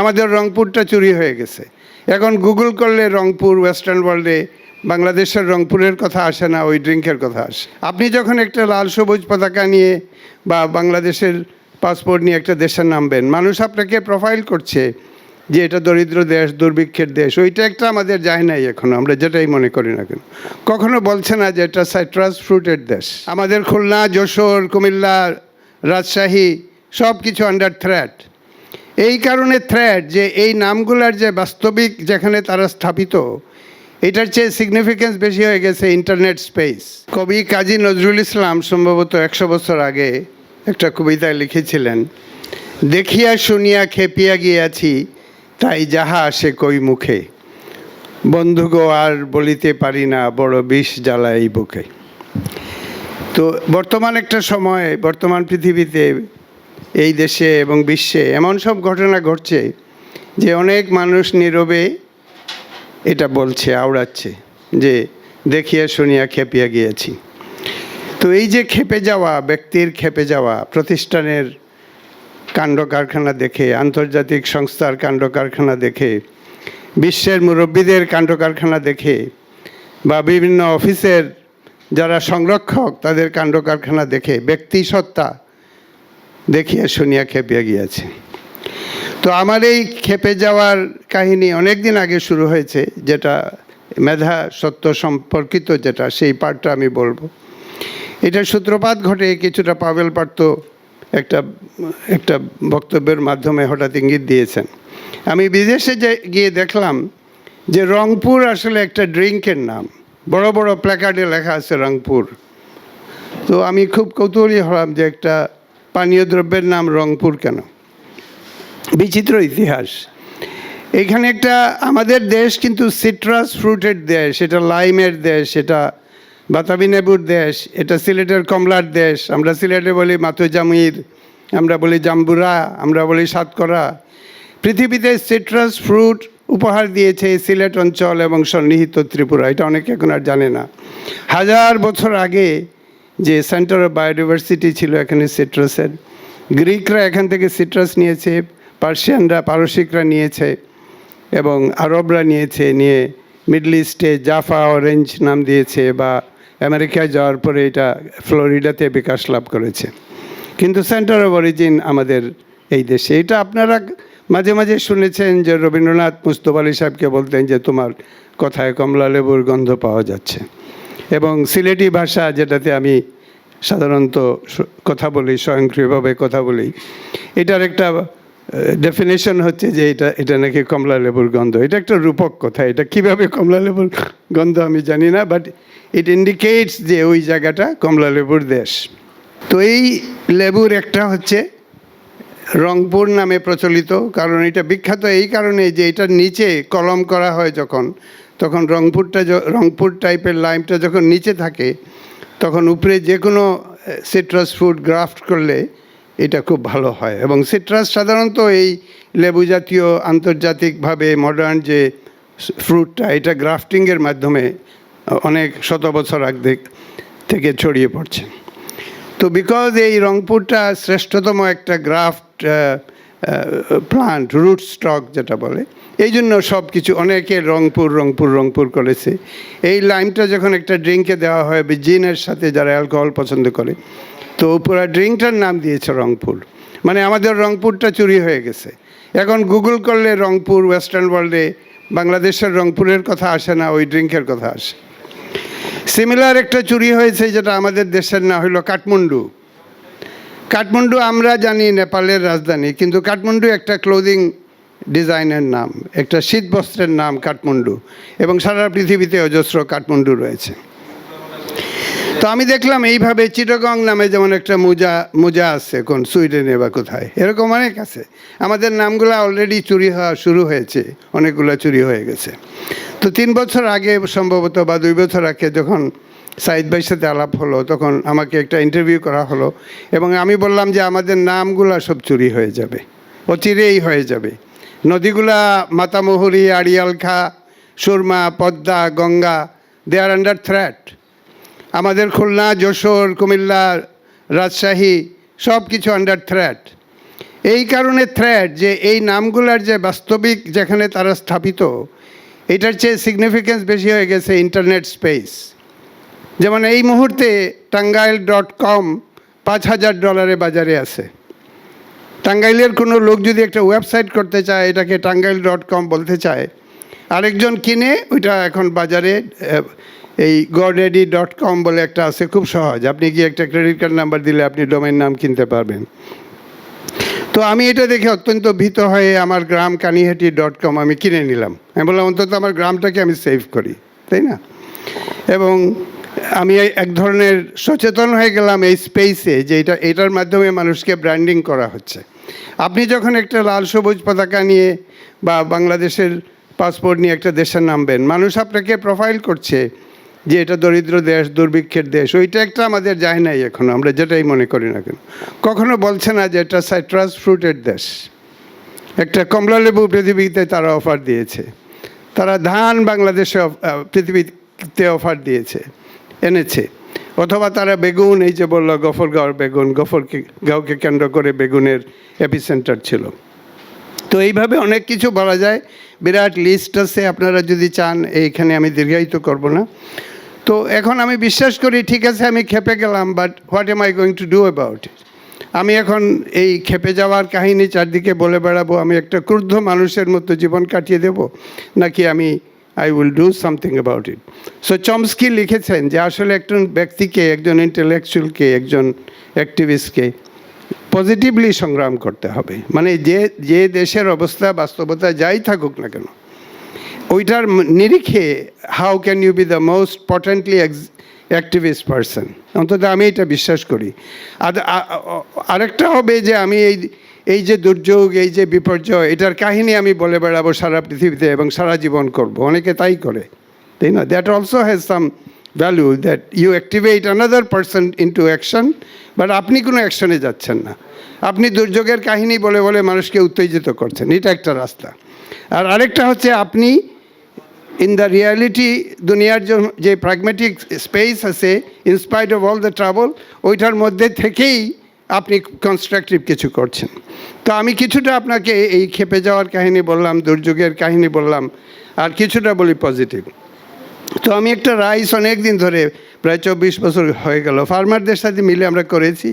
আমাদের রংপুরটা চুরি হয়ে গেছে। এখন গুগল করলে রংপুর ওয়েস্টার্ন ওয়ার্ল্ডে বাংলাদেশের রংপুরের কথা আসে না, ওই ড্রিঙ্কের কথা আসে। আপনি যখন একটা লাল সবুজ পতাকা নিয়ে বা বাংলাদেশের পাসপোর্ট নিয়ে একটা দেশে নামবেন মানুষ আপনাকে প্রোফাইল করছে যে এটা দরিদ্র দেশ, দুর্ভিক্ষের দেশ, ওইটা একটা আমাদের যায় নাই এখনও, আমরা যেটাই মনে করি না কেন। কখনো বলছে না যে এটা সাইট্রাস ফ্রুটের দেশ। আমাদের খুলনা, যশোর, কুমিল্লা, রাজশাহী সব কিছু আন্ডার থ্রেট এই কারণে থ্রেড যে এই নামগুলার যে বাস্তবিক যেখানে তারা স্থাপিত, এটার চেয়ে সিগনিফিকেন্স বেশি হয়ে গেছে ইন্টারনেট স্পেস কবি কাজী নজরুল ইসলাম সম্ভবত একশো বছর আগে একটা কবিতায় লিখেছিলেন, দেখিয়া শুনিয়া খেপিয়া গিয়াছি, তাই যাহা আসে কই মুখে। বন্ধুগো আর বলিতে পারি না, বড় বিষ জ্বালা এই বুকে। তো বর্তমান একটা সময়ে, বর্তমান পৃথিবীতে এই দেশে এবং বিশ্বে এমন সব ঘটনা ঘটছে যে অনেক মানুষ নীরবে এটা বলছে, আওড়াচ্ছে যে দেখিয়া শুনিয়া খেপিয়া গিয়েছি। তো এই যে খেপে যাওয়া, ব্যক্তির খেপে যাওয়া, প্রতিষ্ঠানের কাণ্ড কারখানা দেখে, আন্তর্জাতিক সংস্থার কাণ্ড কারখানা দেখে, বিশ্বের মুরব্বীদের কাণ্ড কারখানা দেখে, বা বিভিন্ন অফিসের যারা সংরক্ষক তাদের কাণ্ড কারখানা দেখে, ব্যক্তি সত্তা দেখিয়া শুনিয়া খেপিয়া গিয়েছে। তো আমার এই খেপে যাওয়ার কাহিনী অনেক দিন আগে শুরু হয়েছে, যেটা মেধা সত্য সম্পর্কিত যেটা, সেই পার্টটা আমি বলব। এটা সূত্রপাত ঘটে, কিছুটা পাবেল পার্থ একটা একটা বক্তব্যের মাধ্যমে হঠাৎ ইঙ্গিত দিয়েছেন। আমি বিদেশে গিয়ে দেখলাম যে রংপুর আসলে একটা ড্রিঙ্কের নাম। বড় বড় প্ল্যাকার্ডে লেখা আছে রংপুর। তো আমি খুব কৌতূহলী হলাম যে একটা পানীয় দ্রব্যের নাম রংপুর কেন? বিচিত্র ইতিহাস। এখানে একটা আমাদের দেশ কিন্তু সিট্রাস ফ্রুটের দেশ, এটা লাইমের দেশ, এটা বাতাবি নেবুর দেশ, এটা সিলেটের কমলার দেশ, আমরা সিলেটে বলি মাথু মাতুজামির আমরা বলি জাম্বুরা, আমরা বলি সাতকরা। পৃথিবীতে সিট্রাস ফ্রুট উপহার দিয়েছে সিলেট অঞ্চল এবং সন্নিহিত ত্রিপুরা, এটা অনেকে এখন আর জানে না। হাজার বছর আগে যে সেন্টার অফ বায়োডিভার্সিটি ছিল এখানে সিট্রাসের গ্রিকরা এখান থেকে সিট্রাস নিয়েছে, পার্সিয়ানরা, পারসিকরা নিয়েছে এবং আরবরা নিয়েছে, নিয়ে মিডল ইস্টে জাফা অরেঞ্জ নাম দিয়েছে বা আমেরিকায় যাওয়ার পরে এটা ফ্লোরিডাতে বিকাশ লাভ করেছে। কিন্তু সেন্টার অফ অরিজিন আমাদের এই দেশে। এটা আপনারা মাঝে মাঝে শুনেছেন যে রবীন্দ্রনাথ মুস্তফা আলী সাহেবকে বলতেন যে তোমার কথায় কমলা লেবুর গন্ধ পাওয়া যাচ্ছে। এবং সিলেটি ভাষা যেটাতে আমি সাধারণত কথা বলি, স্বয়ংক্রিয়ভাবে কথা বলি, এটার একটা ডেফিনেশন হচ্ছে যে এটা এটা নাকি কমলা লেবুর গন্ধ। এটা একটা রূপক কথা। এটা কীভাবে কমলা লেবুর গন্ধ আমি জানি না বাট ইট ইন্ডিকেটস যে ওই জায়গাটা কমলা লেবুর দেশ। তো এই লেবুর একটা হচ্ছে রংপুর নামে প্রচলিত, কারণ এটা বিখ্যাত এই কারণে যে এটার নিচে কলম করা হয় যখন তখন রংপুরটা রংপুর টাইপের লাইমটা যখন নিচে থাকে, তখন উপরে যে কোনো সিট্রাস ফ্রুট গ্রাফট করলে এটা খুব ভালো হয়। এবং সিট্রাস সাধারণত এই লেবু জাতীয়, আন্তর্জাতিকভাবে মডার্ন যে ফ্রুটটা এটা গ্রাফটিংয়ের মাধ্যমে অনেক শত বছর আগ থেকে- থেকে ছড়িয়ে পড়ছে। তো বিকজ এই রংপুরটা শ্রেষ্ঠতম একটা গ্রাফট প্লান্ট রুট স্টক যেটা বলে এই জন্য সব কিছু অনেকে রংপুর রংপুর রংপুর করেছে। এই লাইমটা যখন একটা ড্রিঙ্কে দেওয়া হয় জিনের সাথে যারা অ্যালকোহল পছন্দ করে, তো পুরো ড্রিঙ্কটার নাম দিয়েছে রংপুর। মানে আমাদের রংপুরটা চুরি হয়ে গেছে। এখন গুগল করলে রংপুর ওয়েস্টার্ন ওয়ার্ল্ডে বাংলাদেশের রংপুরের কথা আসে না, ওই ড্রিঙ্কের কথা আসে। সিমিলার একটা চুরি হয়েছে যেটা আমাদের দেশের না হলো কাঠমান্ডু। কাঠমান্ডু আমরা জানি, নেপালের রাজধানী, কিন্তু কাঠমান্ডু একটা ক্লোদিং ডিজাইনের নাম, একটা শীত বস্ত্রের নাম কাঠমান্ডু এবং সারা পৃথিবীতে অজস্র কাঠমান্ডু রয়েছে। তো আমি দেখলাম এইভাবে চিটগং নামে যেমন একটা মোজা মোজা আছে কোন, সুইডেনে বা কোথায়, এরকম অনেক আছে। আমাদের নামগুলো অলরেডি চুরি হওয়া শুরু হয়েছে, অনেকগুলো চুরি হয়ে গেছে। তো তিন বছর আগে সম্ভবত বা দুই বছর আগে যখন সাইদ ভাইয়ের সাথে আলাপ হলো, তখন আমাকে একটা ইন্টারভিউ করা হলো এবং আমি বললাম যে আমাদের নামগুলো সব চুরি হয়ে যাবে, অচিরেই হয়ে যাবে। নদীগুলা, Matamuhuri, Arialkha, Surma, Padma, Ganga they are under threat আমাদের খুলনা, যশোর, কুমিল্লা, রাজশাহী সব কিছু আন্ডার থ্রেট এই কারণে থ্রেড যে এই নামগুলার যে বাস্তবিক যেখানে তারা স্থাপিত, এটার চেয়ে সিগনিফিকেন্স বেশি হয়ে গেছে ইন্টারনেট স্পেস যেমন এই মুহূর্তে টাঙ্গাইল ডট কম পাঁচ হাজার ডলারে বাজারে আছে। টাঙ্গাইলের কোনো লোক যদি একটা ওয়েবসাইট করতে চায়, এটাকে টাঙ্গাইল ডট কম বলতে চায়, আরেকজন কিনে, ওইটা এখন বাজারে এই গডেডি ডট কম বলে একটা আছে, খুব সহজ। আপনি কি একটা ক্রেডিট কার্ড নাম্বার দিলে আপনি ডোমেন নাম কিনতে পারবেন। তো আমি এটা দেখে অত্যন্ত ভীত হয়ে আমার গ্রাম কানিহাটি ডট কম আমি কিনে নিলাম। আমি বললাম, অন্তত আমার গ্রামটাকে আমি সেভ করি, তাই না? এবং আমি এক ধরনের সচেতন হয়ে গেলাম এই স্পেসে যে এটা, এটার মাধ্যমে মানুষকে ব্র্যান্ডিং করা হচ্ছে। আপনি যখন একটা লাল সবুজ পতাকা নিয়ে বা বাংলাদেশের পাসপোর্ট নিয়ে একটা দেশে নামবেন, মানুষ আপনাকে প্রোফাইল করছে যে এটা দরিদ্র দেশ, দুর্ভিক্ষের দেশ, ওইটা একটা আমাদের যায় নাই এখনও, আমরা যেটাই মনে করি না কেন। কখনো বলছে না যে এটা সাইট্রাস ফ্রুটের দেশ। একটা কমলালেবু পৃথিবীতে তারা অফার দিয়েছে। তারা ধান বাংলাদেশে পৃথিবীতে অফার দিয়েছে, এনেছে। অথবা তারা বেগুন, এই যে বলল গফরগাঁওর বেগুন গফরকে গাঁওকে কেন্দ্র করে বেগুনের এপিসেন্টার ছিল। তো এইভাবে অনেক কিছু বলা যায়। বিরাট লিস্ট আছে, আপনারা যদি চান, এইখানে আমি দীর্ঘায়িত করব না। তো এখন আমি বিশ্বাস করি, ঠিক আছে, আমি খেপে গেলাম but what am I going to do about আমি এখন এই খেপে যাওয়ার কাহিনী চারদিকে বলে বেড়াবো। আমি একটা ক্রুদ্ধ মানুষের মতো জীবন কাটিয়ে দেব, নাকি আমি I will do something about it so Chomsky লিখেছেন যে আসলে একজন ব্যক্তিকে, একজন ইন্টেলেকচুয়ালকে একজন অ্যাক্টিভিস্টকে পজিটিভলি সংগ্রাম করতে হবে। মানে যে যে দেশের অবস্থা, বাস্তবতা যাই থাকুক না কেন, ওইটার নিরিখে how can you be the most potently activist person অন্তত আমি এটা বিশ্বাস করি। আর আরেকটা হবে যে আমি এই এই যে দুর্যোগ, এই যে বিপর্যয়, এটার কাহিনী আমি বলে বেড়াবো সারা পৃথিবীতে এবং সারা জীবন করব। অনেকে তাই করে, তাই না? That also has some value that you activate another person into action but আপনি কোনো অ্যাকশনে যাচ্ছেন না। আপনি দুর্যোগের কাহিনী বলে বলে মানুষকে উত্তেজিত করছেন। এটা একটা রাস্তা। আর আরেকটা হচ্ছে আপনি ইন দ্য রিয়ালিটি দুনিয়ার যে প্র্যাগমেটিক স্পেস আছে in spite of all the travel ওইটার মধ্যে থেকেই আপনি কনস্ট্রাকটিভ কিছু করছেন। তো আমি কিছুটা আপনাকে এই খেপে যাওয়ার কাহিনী বললাম, দুর্যোগের কাহিনী বললাম, আর কিছুটা বলি পজিটিভ তো আমি একটা রাইস অনেক দিন ধরে, প্রায় চব্বিশ বছর হয়ে গেল ফার্মারদের সাথে মিলে আমরা করেছি।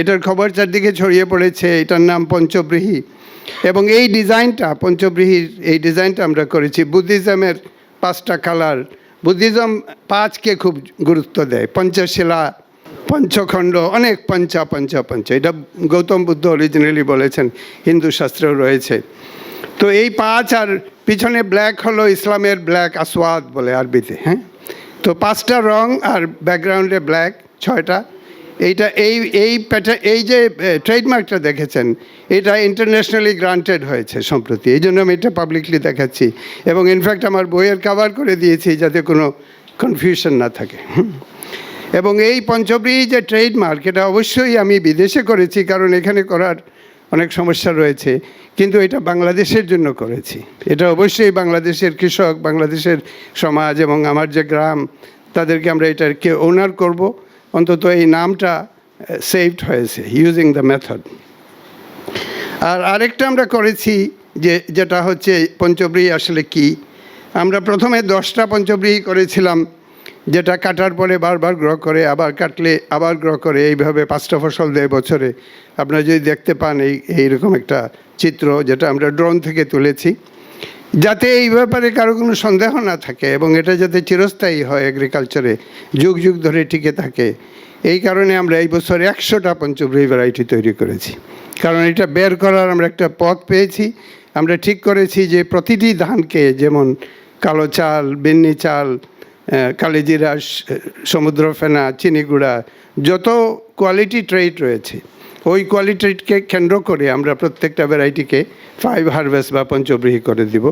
এটার খবর চারদিকে ছড়িয়ে পড়েছে, এটার নাম পঞ্চব্রীহি। এবং এই ডিজাইনটা, পঞ্চব্রীহির এই ডিজাইনটা আমরা করেছি। বুদ্ধিজমের পাঁচটা কালার। বুদ্ধিজম পাঁচকে খুব গুরুত্ব দেয়। পঞ্চশিলা, পঞ্চখণ্ড, অনেক পঞ্চা পঞ্চা, পঞ্চ। এটা গৌতম বুদ্ধ অরিজিনালি বলেছেন, হিন্দু শাস্ত্রেও রয়েছে। তো এই পাঁচ আর পিছনে ব্ল্যাক হলো ইসলামের ব্ল্যাক আসওয়াদ বলে আরবিতে হ্যাঁ? তো পাঁচটা রং আর ব্যাকগ্রাউন্ডে ব্ল্যাক ছয়টা। এইটা এই এই প্যাটা এই যে ট্রেডমার্কটা দেখেছেন, এটা ইন্টারন্যাশনালি গ্রান্টেড হয়েছে সম্প্রতি। এই জন্য আমি এটা পাবলিকলি দেখাচ্ছি। এবং ইনফ্যাক্ট আমার বইয়ের কাভার করে দিয়েছি যাতে কোনো কনফিউশন না থাকে। এবং এই পঞ্চব্রী যে ট্রেডমার্ক এটা অবশ্যই আমি বিদেশে করেছি, কারণ এখানে করার অনেক সমস্যা রয়েছে। কিন্তু এটা বাংলাদেশের জন্য করেছি। এটা অবশ্যই বাংলাদেশের কৃষক, বাংলাদেশের সমাজ এবং আমার যে গ্রাম, তাদেরকে আমরা এটাকে ওনার করব। অন্তত এই নামটা সেভড হয়েছে ইউজিং দ্য মেথড আর আরেকটা আমরা করেছি যে, যেটা হচ্ছে পঞ্চব্রী আসলে কি? আমরা প্রথমে দশটা পঞ্চব্রী করেছিলাম, যেটা কাটার পরে বারবার গ্রহ করে, আবার কাটলে আবার গ্রহ করে, এইভাবে পাঁচটা ফসল দেয় বছরে। আপনারা যদি দেখতে পান, এই, এইরকম একটা চিত্র, যেটা আমরা ড্রোন থেকে তুলেছি। যাতে এই ব্যাপারে কারও কোনো সন্দেহ না থাকে এবং এটা যাতে চিরস্থায়ী হয় এগ্রিকালচারে যুগ যুগ ধরে টিকে থাকে। এই কারণে আমরা এই বছর একশোটা পঞ্চব্রী ভ্যারাইটি তৈরি করেছি। কারণ এটা বের করার আমরা একটা পথ পেয়েছি। আমরা ঠিক করেছি যে প্রতিটি ধানকে যেমন কালো চাল, বিন্নি চাল কালিজিরা সমুদ্র ফেনা চিনিগুড়া, যত কোয়ালিটি ট্রেড রয়েছে ওই কোয়ালিটিকে কেন্দ্র করে আমরা প্রত্যেকটা ভ্যারাইটিকে ফাইভ হারভেস্ট বা পঞ্চব্রীহি করে দিব।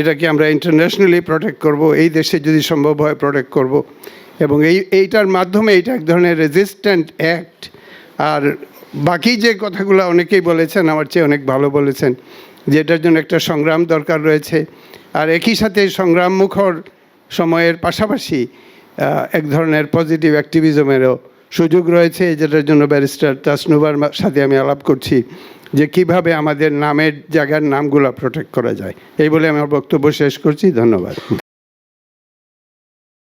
এটাকে আমরা ইন্টারন্যাশনালি প্রোটেক্ট করব, এই দেশে যদি সম্ভব হয় প্রোটেক্ট করব। এবং এই, এইটার মাধ্যমে এটা এক ধরনের রেজিস্ট্যান্ট অ্যাক্ট আর বাকি যে কথাগুলো অনেকেই বলেছেন, আমার চেয়ে অনেক ভালো বলেছেন, যে এটার জন্য একটা সংগ্রাম দরকার রয়েছে। আর একই সাথে সংগ্রাম মুখর সময়ের পাশাপাশি এক ধরনের পজিটিভ অ্যাক্টিভিজমেরও সুযোগ রয়েছে যেটার জন্য ব্যারিস্টার তাসনুবার সাথে আমি আলাপ করছি যে কীভাবে আমাদের নামের জায়গার নামগুলো প্রোটেক্ট করা যায়। এই বলে আমার বক্তব্য শেষ করছি। ধন্যবাদ।